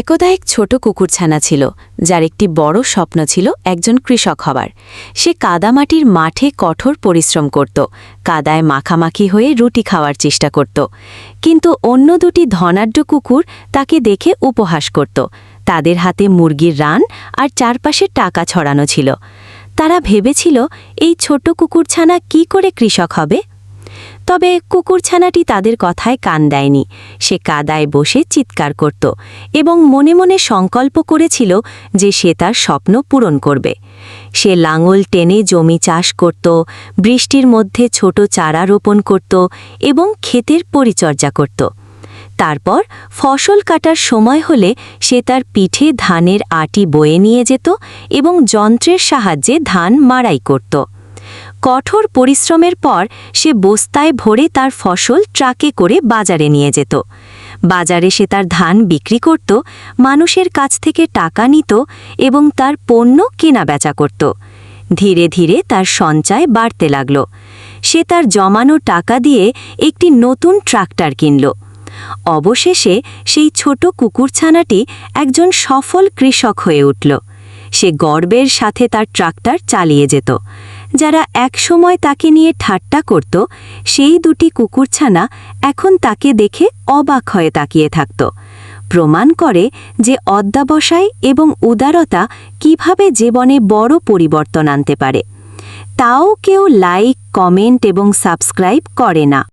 একদা এক ছোট কুকুরছানা ছিল, যার একটি বড় স্বপ্ন ছিল একজন কৃষক হবার। সে কাদামাটির মাঠে কঠোর পরিশ্রম করত, কাদায় মাখামাখি হয়ে রুটি খাওয়ার চেষ্টা করত। কিন্তু অন্য দুটি ধনাঢ্য কুকুর তাকে দেখে উপহাস করত। তাদের হাতে মুরগির রান আর চারপাশে টাকা ছড়ানো ছিল। তারা ভেবেছিল, এই ছোট কুকুরছানা কি করে কৃষক হবে? তবে কুকুরছানাটি তাদের কথায় কান দেয়নি। সে কাদায় বসে চিৎকার করত এবং মনে মনে সংকল্প করেছিল যে সে তার স্বপ্ন পূরণ করবে। সে লাঙল টেনে জমি চাষ করত, বৃষ্টির মধ্যে ছোট চারা রোপণ করত এবং ক্ষেতের পরিচর্যা করত। তারপর ফসল কাটার সময় হলে সে তার পিঠে ধানের আটি বয়ে নিয়ে যেত এবং যন্ত্রের সাহায্যে ধান মাড়াই করত। কঠোর পরিশ্রমের পর সে বস্তায় ভরে তার ফসল ট্রাকে করে বাজারে নিয়ে যেত। বাজারে সে তার ধান বিক্রি করত, মানুষের কাছ থেকে টাকা নিত এবং তার পণ্য কেনাবেচা করত। ধীরে ধীরে তার সঞ্চয় বাড়তে লাগল। সে তার জমানো টাকা দিয়ে একটি নতুন ট্রাক্টর কিনল। অবশেষে সেই ছোট কুকুরছানাটি একজন সফল কৃষক হয়ে উঠল। সে গর্বের সাথে তার ট্রাক্টর চালিয়ে যেত। যারা একসময় তাকে নিয়ে ঠাট্টা করত, সেই দুটি কুকুরছানা এখন তাকে দেখে অবাক হয়ে তাকিয়ে থাকত। প্রমাণ করে যে অধ্যাবসায় এবং উদারতা কীভাবে জীবনে বড় পরিবর্তন আনতে পারে। তাও কেউ লাইক, কমেন্ট এবং সাবস্ক্রাইব করে না।